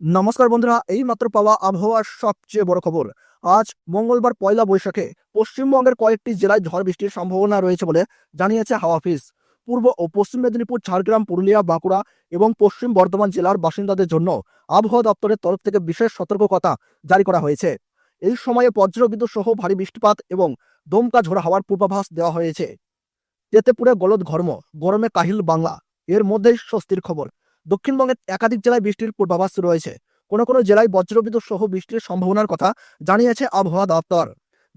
নমস্কার বন্ধুরা এই মাত্র পাওয়া আবহাওয়ার সবচেয়ে বড় খবর। আজ মঙ্গলবার পয়লা বৈশাখে পশ্চিমবঙ্গের কয়েকটি জেলায় ঝড় বৃষ্টির সম্ভাবনা রয়েছে বলে জানিয়েছে হাওয়া অফিস। পূর্ব ও পশ্চিম মেদিনীপুর, ঝাড়গ্রাম, পুরুলিয়া, বাঁকুড়া এবং পশ্চিম বর্ধমান জেলার বাসিন্দাদের জন্য আবহাওয়া দপ্তরের তরফ থেকে বিশেষ সতর্কতা জারি করা হয়েছে। এই সময়ে বজ্রবিদ্যুৎ সহ ভারী বৃষ্টিপাত এবং দমকা ঝোড়া হওয়ার পূর্বাভাস দেওয়া হয়েছে। তেতেপুরে গলদ ঘর্ম, গরমে কাহিল বাংলা, এর মধ্যেই স্বস্তির খবর। দক্ষিণবঙ্গের একাধিক জেলায় বৃষ্টির পূর্বাভাস রয়েছে। কোনো কোনো জেলায় বজ্রবিদ্যুৎ সহ বৃষ্টির সম্ভাবনার কথা জানিয়েছে আবহাওয়া দপ্তর।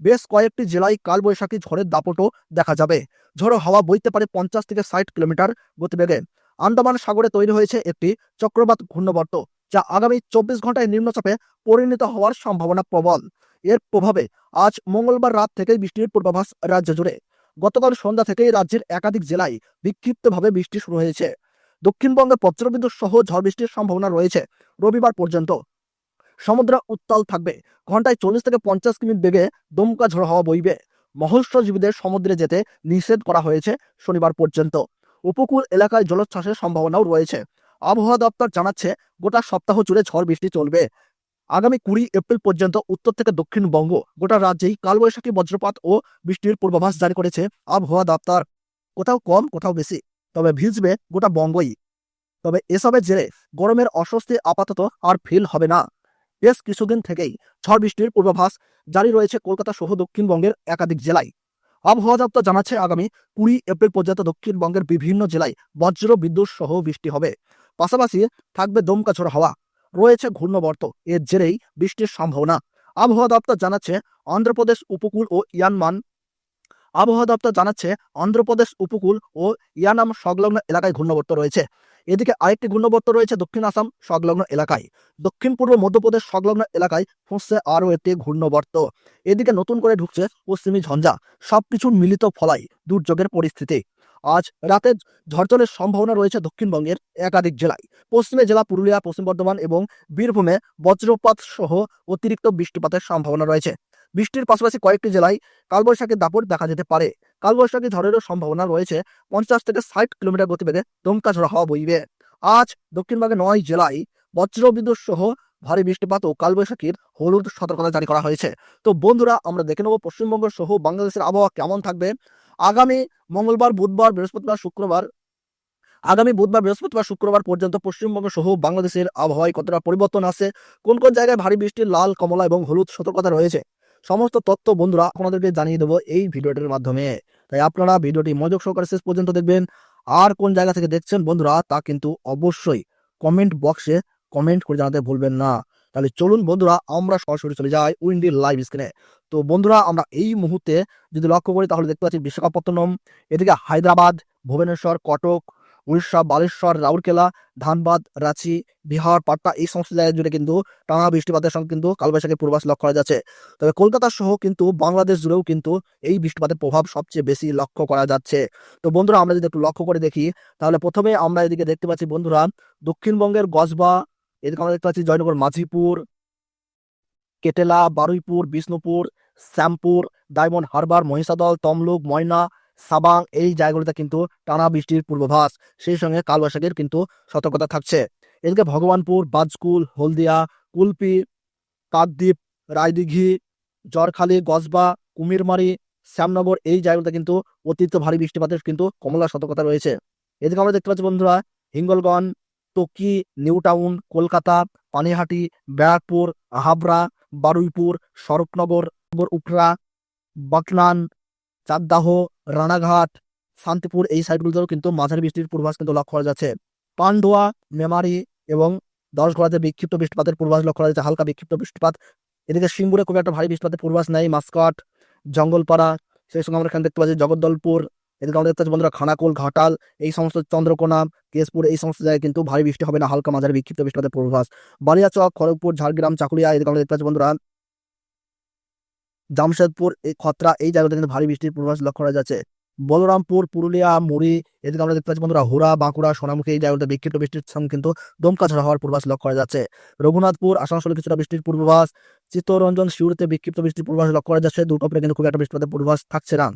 বেশ কয়েকটি জেলায় কালবৈশাখী ঝড়ের দাপটও দেখা যাবে। ঝড়ো হাওয়া বইতে পারে পঞ্চাশ থেকে ষাট কিলোমিটার গতিবেগে। আন্দামান সাগরে তৈরি হয়েছে একটি চক্রবাত ঘূর্ণবর্ত, যা আগামী চব্বিশ ঘন্টায় নিম্নচাপে পরিণত হওয়ার সম্ভাবনা প্রবল। এর প্রভাবে আজ মঙ্গলবার রাত থেকেই বৃষ্টির পূর্বাভাস রাজ্য জুড়ে। গতকাল সন্ধ্যা থেকেই রাজ্যের একাধিক জেলায় বিক্ষিপ্তভাবে বৃষ্টি শুরু হয়েছে। দক্ষিণবঙ্গে বজ্রবিদ্যুৎ সহ ঝড় বৃষ্টির সম্ভাবনা রয়েছে রবিবার পর্যন্ত। সমুদ্র উত্তাল থাকবে। ঘন্টায় চল্লিশ থেকে পঞ্চাশ কিমি বেগে দমকা ঝড় হওয়া বইবে। মৎস্যজীবীদের সমুদ্রে যেতে নিষেধ করা হয়েছে শনিবার পর্যন্ত। উপকূল এলাকায় জলোচ্ছ্বাসের সম্ভাবনাও রয়েছে। আবহাওয়া দপ্তর জানাচ্ছে, গোটা সপ্তাহ জুড়ে ঝড় বৃষ্টি চলবে। আগামী কুড়ি এপ্রিল পর্যন্ত উত্তর থেকে দক্ষিণবঙ্গ, গোটা রাজ্যেই কালবৈশাখী বজ্রপাত ও বৃষ্টির পূর্বাভাস জারি করেছে আবহাওয়া দপ্তর। কোথাও কম, কোথাও বেশি। তবে ভিজবে গোটা বঙ্গই। তবে এসবের জেরে গরমের অস্বস্তি আপাতত আর ফিল হবে না। বেশ কিছুদিন থেকেই ঝড় বৃষ্টির পূর্বাভাস জারি রয়েছে কলকাতা সহ দক্ষিণবঙ্গের একাধিক জেলায়। আবহাওয়া দপ্তর জানাচ্ছে আগামী কুড়ি এপ্রিল পর্যন্ত দক্ষিণবঙ্গের বিভিন্ন জেলায় বজ্র বিদ্যুৎ সহ বৃষ্টি হবে। পাশাপাশি থাকবে দমকা ঝোড়ো হাওয়া। রয়েছে ঘূর্ণবর্ত। এর জেরেই বৃষ্টির সম্ভাবনা। আবহাওয়া দপ্তর জানাচ্ছে, অন্ধ্রপ্রদেশ, উপকূল ও ইয়ানমান আবহাওয়া দপ্তর জানাচ্ছে অন্ধ্রপ্রদেশ উপকূল ও ইয়ানাম সংলগ্ন এলাকায় ঘূর্ণবর্ত রয়েছে। এদিকে আরেকটি ঘূর্ণবর্ত রয়েছে দক্ষিণ আসাম সংলগ্ন এলাকায়। দক্ষিণ পূর্ব মধ্যপ্রদেশ সংলগ্ন এলাকায় ফুঁসছে আরও একটি ঘূর্ণবর্ত। এদিকে নতুন করে ঢুকছে পশ্চিমী ঝঞ্ঝা, সবকিছু মিলিত ফলাই দুর্যোগের পরিস্থিতি। আজ রাতে ঝড়জলের সম্ভাবনা রয়েছে দক্ষিণবঙ্গের একাধিক জেলায়। পশ্চিমে জেলা পুরুলিয়া, পশ্চিম বর্ধমান এবং বীরভূমে বজ্রপাত সহ অতিরিক্ত বৃষ্টিপাতের সম্ভাবনা রয়েছে। বৃষ্টির পাশাপাশি কয়েকটি জেলায় কালবৈশাখীর দাপট দেখা যেতে পারে। কালবৈশাখী ঝড়েরও সম্ভাবনা রয়েছে। পঞ্চাশ থেকে ষাট কিলোমিটার গতিবেগে দমকা ঝড় হওয়া বইবে। আজ দক্ষিণবঙ্গে নয় জেলায় বজ্রবিদ্যুৎ সহ ভারী বৃষ্টিপাত ও কালবৈশাখীর হলুদ সতর্কতা জারি করা হয়েছে। তো বন্ধুরা, আমরা দেখে নেব পশ্চিমবঙ্গ সহ বাংলাদেশের আবহাওয়া কেমন থাকবে। আগামী মঙ্গলবার, বুধবার, বৃহস্পতিবার, শুক্রবার, আগামী বুধবার, বৃহস্পতিবার, শুক্রবার পর্যন্ত পশ্চিমবঙ্গ সহ বাংলাদেশের আবহাওয়ায় কতটা পরিবর্তন আছে কোন কোন জায়গায় ভারী বৃষ্টির লাল, কমলা এবং হলুদ সতর্কতা রয়েছে সমস্ত তথ্য বন্ধুরা আপনাদেরকে জানিয়ে দেবো এই ভিডিওটির মাধ্যমে। তাই আপনারা ভিডিওটি মনোযোগ সহকারে শেষ পর্যন্ত দেখবেন। আর কোন জায়গা থেকে দেখছেন বন্ধুরা তা কিন্তু অবশ্যই কমেন্ট বক্সে কমেন্ট করে জানাতে ভুলবেন না। তাহলে চলুন বন্ধুরা, আমরা সরাসরি চলে যাই উইন্ডি লাইভ স্ক্রিনে তো বন্ধুরা, আমরা এই মুহূর্তে যদি লক্ষ্য করি তাহলে দেখতে পাচ্ছি বিশাখাপত্তনম, এদিকে হায়দ্রাবাদ, ভুবনেশ্বর, কটক উড়িষ্যা, বালেশ্বর, রাউরকেলা, ধানবাদ, রাঁচি, বিহার, পাটনা এই সমস্ত জায়গা জুড়ে কিন্তু টানা বৃষ্টিপাতের সঙ্গে কিন্তু কালবৈশাখের পূর্বাস লক্ষ্য করা যাচ্ছে। তবে কলকাতা সহ কিন্তু বাংলাদেশ জুড়েও কিন্তু এই বৃষ্টিপাতের প্রভাব সবচেয়ে বেশি লক্ষ্য করা যাচ্ছে। তো বন্ধুরা, আমরা যদি একটু লক্ষ্য করে দেখি, তাহলে প্রথমে আমরা এদিকে দেখতে পাচ্ছি বন্ধুরা, দক্ষিণবঙ্গের গজবা, এদিকে আমরা দেখতে পাচ্ছি জয়নগর, মাঝিপুর, কেটেলা, বারুইপুর, বিষ্ণুপুর, শ্যামপুর, ডায়মন্ড হারবার, মহিষাদল, তমলুক, ময়না সাবাং এই জায়গাগুলোতে কিন্তু টানা বৃষ্টির পূর্বাভাস। সেই সঙ্গে কালবৈশাখীর কিন্তু সতর্কতা থাকছে। এদিকে ভগবানপুর, বাজকুল, হলদিয়া, কুলপি, কাকদ্বীপ, রায়দিঘি, জরখালি, গজবা, কুমিরমারি, শ্যামনগর এই জায়গাগুলোতে কিন্তু অতিরিক্ত ভারী বৃষ্টিপাতের কিন্তু কমলা সতর্কতা রয়েছে। এদিকে আমরা দেখতে পাচ্ছি বন্ধুরা, হিঙ্গলগঞ্জ, টকি নিউ টাউন কলকাতা, পানিহাটি, ব্যারাকপুর, হাবড়া, বারুইপুর, স্বরূপনগর উপরা বাকলান চাকদাহ রানাঘাট, শান্তিপুর এই সাইডগুলোতেও কিন্তু মাঝারি বৃষ্টির পূর্বাভাস কিন্তু লক্ষ্য করা যাচ্ছে। পান্ডুয়া, মেমারি এবং দশগড়াতে বিক্ষিপ্ত বৃষ্টিপাতের পূর্বাভাস লক্ষ্য করা যাচ্ছে। হালকা বিক্ষিপ্ত বৃষ্টিপাত। এদিকে সিঙ্গুরে খুব একটা ভারী বৃষ্টিপাতের পূর্বাভাস নেই। মাস্কট, জঙ্গলপাড়া, সেই সঙ্গে আমরা এখানে দেখতে পাচ্ছি জগদ্দলপুর, এদিকে আমরা দেখতে বন্ধুরা খানাকুল, ঘাটাল, এই সমস্ত চন্দ্রকোনা, কেশপুর এই সমস্ত জায়গায় কিন্তু ভারী বৃষ্টি হবে না। হালকা মাঝারি বিক্ষিপ্ত বৃষ্টিপাতের পূর্বাভাস। বালিয়াচক, খড়গপুর, ঝাড়গ্রাম, চাকুলিয়া, এদিকে আমরা দেখতে পাচ্ছি বন্ধুরা জামশেদপুর এই খতরা, এই জায়গাতে কিন্তু ভারী বৃষ্টির পূর্বাভাস লক্ষ্য করা যাচ্ছে। বলরামপুর, পুরুলিয়া, মুড়ি, এদিকে আমরা দেখতে পাচ্ছি বন্ধুরা হুড়া, বাঁকুড়া, সোনামুখী, এই জায়গাতে বিক্ষিপ্ত বৃষ্টির সঙ্গে কিন্তু দমকা ঝড় হওয়ার পূর্বাভাস লক্ষ্য করা যাচ্ছে। রঘুনাথপুর, আসানসোলে কিছুটা বৃষ্টির পূর্বাভাস। চিত্তরঞ্জন শিউরিতে বিক্ষিপ্ত বৃষ্টির পূর্বাভাস লক্ষ্য করা যাচ্ছে। দুটো কিন্তু খুব একটা বৃষ্টিপাতের পূর্বাভাস থাকছে না।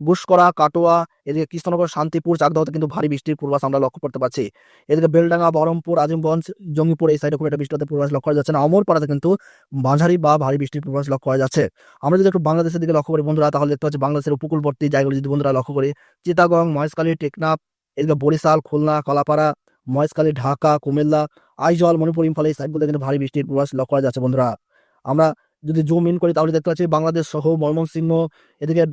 গুসকরা, কাটোয়া, এদিকে কৃষ্ণনগর, শান্তিপুর, চাকদাহতে কিন্তু ভারী বৃষ্টির পূর্বাভাস আমরা লক্ষ্য করতে পারছি। এদিকে বেলডাঙ্গা, বহরমপুর, আজিমগঞ্জ, জঙ্গিপুর এই সাইডে খুব একটা বৃষ্টিপাতের পূর্বাভাস লক্ষ্য করা যাচ্ছে না। অমরপাড়াতে কিন্তু মাঝারি বা ভারী বৃষ্টির পূর্বাভাস লক্ষ্য করা যাচ্ছে। আমরা যদি একটু বাংলাদেশের দিকে লক্ষ্য করি বন্ধুরা, তাহলে দেখতে পাচ্ছি বাংলাদেশের উপকূলবর্তী জায়গাগুলো যদি বন্ধুরা লক্ষ্য করি চিটাগং মহেশখালী, টেকনাফ, এদিকে বরিশাল, খুলনা, কলাপাড়া, মহেশখালী, ঢাকা, কুমিল্লা, আইজল, মণিপুর ইম্ফল এই সাইডগুলোতে কিন্তু ভারী বৃষ্টির পূর্বাভাস লক্ষ্য করা যাচ্ছে বন্ধুরা। আমরা যদি জুম ইন করি তাহলে দেখতে পাচ্ছি বাংলাদেশ সহ ময়মনসিংহ, এদিকে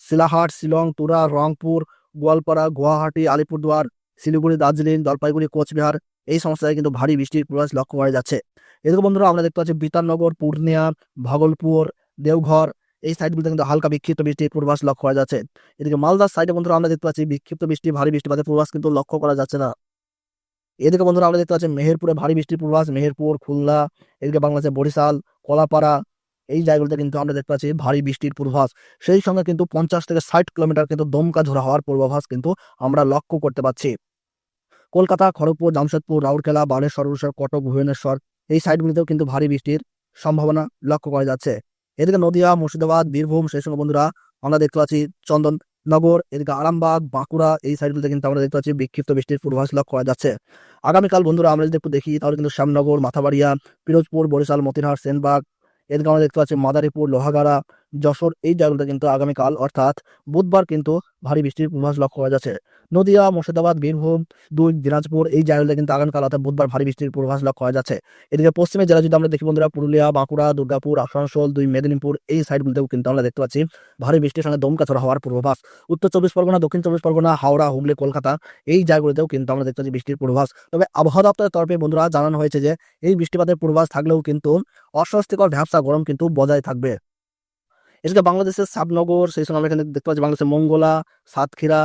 শিলাহাট, শিলং, তুরা, রংপুর, গোয়ালপাড়া, গুয়াহাটি, আলিপুরদুয়ার, শিলিগুড়ি, দার্জিলিং, জলপাইগুড়ি, কোচবিহার এই সমস্ত জায়গায় কিন্তু ভারী বৃষ্টির পূর্বাভাস লক্ষ্য করা যাচ্ছে। এদিকে বন্ধুরা আমরা দেখতে পাচ্ছি বিতাননগর, পূর্ণিয়া, ভাগলপুর, দেওঘর এই সাইডগুলোতে কিন্তু হালকা বিক্ষিপ্ত বৃষ্টির পূর্বাভাস লক্ষ্য করা যাচ্ছে। এদিকে মালদার সাইডে বন্ধুরা আমরা দেখতে পাচ্ছি বিক্ষিপ্ত বৃষ্টি, ভারী বৃষ্টিপাতের পূর্বাভাস কিন্তু লক্ষ্য করা যাচ্ছে না। এদিকে বন্ধুরা আমরা দেখতে পাচ্ছি মেহেরপুরে ভারী বৃষ্টির পূর্বাভাস, মেহেরপুর, খুলনা, এদিকে বাংলাদেশের বরিশাল, কলাপাড়া, এই জায়গাগুলোতে কিন্তু আমরা দেখতে পাচ্ছি ভারী বৃষ্টির পূর্বাভাস। সেই সঙ্গে কিন্তু পঞ্চাশ থেকে ষাট কিলোমিটার কিন্তু দমকা ঝোড়া হওয়ার পূর্বাভাস কিন্তু আমরা লক্ষ্য করতে পারছি কলকাতা, খড়গপুর, জামশেদপুর, রাউরকেলা, বালেশ্বর সরবরাহ কটক, ভুবনেশ্বর, এই সাইডগুলিতেও কিন্তু ভারী বৃষ্টির সম্ভাবনা লক্ষ্য করা যাচ্ছে। এদিকে নদিয়া, মুর্শিদাবাদ, বীরভূম, সেই সঙ্গে বন্ধুরা আমরা দেখতে পাচ্ছি চন্দননগর এদিকে আরামবাগ, বাঁকুড়া, এই সাইডগুলোতে কিন্তু আমরা দেখতে পাচ্ছি বিক্ষিপ্ত বৃষ্টির পূর্বাভাস লক্ষ্য করা যাচ্ছে। আগামীকাল বন্ধুরা আমরা যদি একটু দেখি, তাহলে কিন্তু শ্যামনগর, মাথাবাড়িয়া, পিরোজপুর, বরিশাল মতিরহাট সেনবাগ, এদিকে আমরা দেখতে পাচ্ছি মাদারীপুর, লোহাগাড়া যশোর, এই জায়গাগুলোতে কিন্তু আগামীকাল, অর্থাৎ বুধবার কিন্তু ভারী বৃষ্টির পূর্বাভাস লক্ষ্য করা যাচ্ছে। নদিয়া, মুর্শিদাবাদ, বীরভূম, দুই, দিনাজপুর, এই জায়গাগুলোতে কিন্তু আগামীকাল, অর্থাৎ বুধবার ভারী বৃষ্টির পূর্বাভাস লক্ষ্য করা যাচ্ছে। এদিকে পশ্চিমের জেলা যদি আমরা দেখি বন্ধুরা, পুরুলিয়া, বাঁকুড়া, দুর্গাপুর, আসানসোল, দুই, মেদিনীপুর, এই সাইডগুলোতেও কিন্তু আমরা দেখতে পাচ্ছি ভারী বৃষ্টির সঙ্গে দমকা ঝড় হওয়ার পূর্বাভাস। উত্তর চব্বিশ পরগনা, দক্ষিণ চব্বিশ পরগনা, হাওড়া, হুগলি, কলকাতা, এই জায়গাগুলোতেও কিন্তু আমরা দেখতে পাচ্ছি বৃষ্টির পূর্বাভাস। তবে আবহাওয়া দপ্তরের তরফে বন্ধুরা জানানো হয়েছে যে, এই বৃষ্টিপাতের পূর্বাভাস থাকলেও কিন্তু অস্বস্তিকর ভ্যাবসা গরম কিন্তু বজায় থাকবে। এদিকে বাংলাদেশের সাবনগর, সেই সঙ্গে আমরা এখানে দেখতে পাচ্ছি বাংলাদেশের মঙ্গলা, সাতক্ষীরা,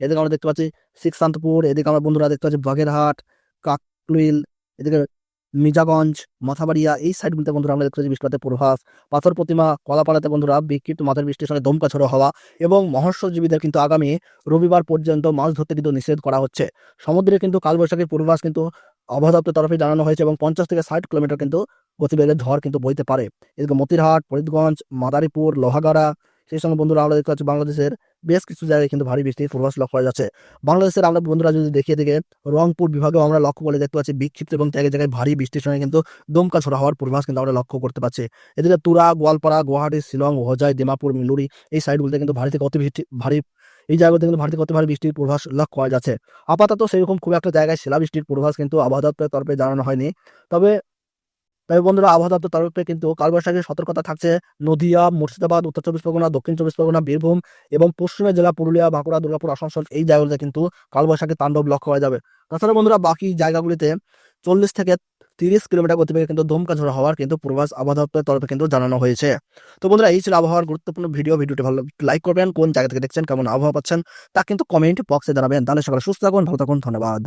এদিকে আমরা দেখতে পাচ্ছি শিখশান্তপুর, এদিকে আমরা বন্ধুরা দেখতে পাচ্ছি বাগেরহাট, কাকলুইল, এদিকে মির্জাগঞ্জ, মাথাবাড়িয়া, এই সাইডগুলোতে বন্ধুরা আমরা দেখতে পাচ্ছি বৃষ্টিপাতের পূর্বাভাস পাথর প্রতিমা, কলাপাড়াতে বন্ধুরা বিক্ষিপ্ত মাথার বৃষ্টির সঙ্গে দমকা ঝড়ো হওয়া এবং মৎস্যজীবীদের কিন্তু আগামী রবিবার পর্যন্ত মাছ ধরতে কিন্তু নিষেধ করা হচ্ছে। সমুদ্রে কিন্তু কালবৈশাখীর পূর্বাভাস কিন্তু আবহাওয়া তরফে জানানো হয়েছে এবং পঞ্চাশ থেকে ষাট কিলোমিটার কিন্তু গতিবেগের ঝড় কিন্তু বইতে পারে। এদিকে মতিরহাট, ফরিদগঞ্জ, মাদারীপুর, লোহাগাড়া, সেই সঙ্গে বন্ধুরা আমরা দেখতে পাচ্ছি বাংলাদেশের বেশ কিছু জায়গায় কিন্তু ভারী বৃষ্টির পূর্বাভাস লক্ষ্য করা যাচ্ছে। বাংলাদেশের আমরা বন্ধুরা যদি দেখিয়ে দিকে রংপুর বিভাগেও আমরা লক্ষ্য করে দেখতে পাচ্ছি বিক্ষিপ্ত এবং জায়গায় জায়গায় ভারী বৃষ্টির সঙ্গে কিন্তু দমকা ছড়া হওয়ার পূর্বাভাস কিন্তু আমরা লক্ষ্য করতে পারছি এদিকে তুরা, গোয়ালপাড়া, গুয়াহাটি, শিলং, হোজাই দিমাপুর মিলুরি এই সাইডগুলোতে কিন্তু ভারী থেকে অতি বৃষ্টি, ভারী এই জায়গাগুলোতে কিন্তু ভারী থেকে অতি ভারী বৃষ্টির পূর্বাভাস লক্ষ্য করা যাচ্ছে। আপাতত সেরকম খুব একটা জায়গায় শিলাবৃষ্টির পূর্বাভাস কিন্তু আবহাওয়া দপ্তরের তরফে জানানো হয়নি। তবে তবে বন্ধুরা, আবহাওয়া দপ্তর তরফে কিন্তু কালবৈশাখীর সতর্কতা থাকছে। নদিয়া, মুর্শিদাবাদ, উত্তর চব্বিশ পরগনা, দক্ষিণ চব্বিশ পরগনা, বীরভূম এবং পশ্চিমের জেলা পুরুলিয়া, বাঁকুড়া, দুর্গাপুর, আসানসোল এই জায়গাগুলোতে কিন্তু কালবৈশাখীর তাণ্ডব লক্ষ্য করা যাবে। তাছাড়া বন্ধুরা, বাকি জায়গাগুলিতে চল্লিশ থেকে তিরিশ কিলোমিটার গতিবেগে কিন্তু দমকা ঝোড়া হওয়ার কিন্তু পূর্বাস আবহাওয়া দপ্তরের তরফে কিন্তু জানানো হয়েছে। তো বন্ধুরা, এই ছিল আবহাওয়ার গুরুত্বপূর্ণ ভিডিও। ভিডিওটি ভালো লাইক করবেন, কোন জায়গা থেকে দেখছেন, কেমন আবহাওয়া পাচ্ছেন তা কিন্তু কমেন্ট বক্সে জানাবেন। তাহলে সকালে সুস্থ থাকুন, ভালো থাকুন, ধন্যবাদ।